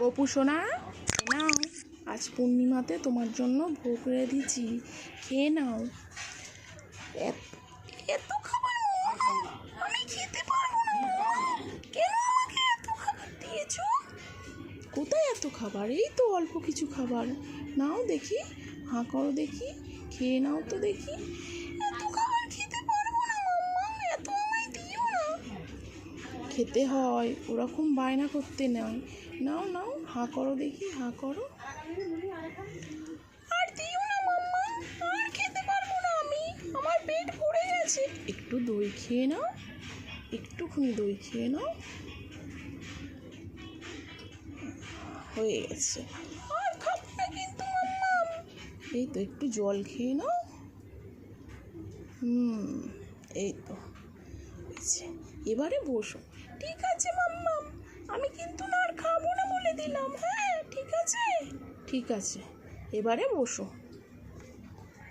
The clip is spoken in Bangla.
গপু সোনা নাও, আজ পূর্ণিমাতে তোমার জন্য ভোগ রেঁধেছি, খেয়ে নাও। এত- খাবার আমি খেতে পারব না। কেন আমাকে এত খাবার দিয়েছ? কোথায় এত খাবার? এই তো অল্প কিছু খাবার। নাও দেখি, হাঁ করো দেখি, খেয়ে নাও তো দেখি। খেতে হয়, ওরকম বায়না করতে নয় নাও নাও, হাঁ করো দেখি, হাঁ করো। আর মাম্মা, আর খেতে পারব না আমি, আমার পেট ভরে গেছে। একটু দই খেয়ে নাও, একটুখানি দই খেয়ে নাও। হয়ে গেছে। কিন্তু এই তো একটু জল খেয়ে নাও। হুম, এই তো, হয়েছে। এবারে বসো। ঠিক আছে মাম্মাম। আমি কিন্তু না আর খাব না বলে দিলাম। হ্যাঁ ঠিক আছে? ঠিক আছে। এবারে বসো।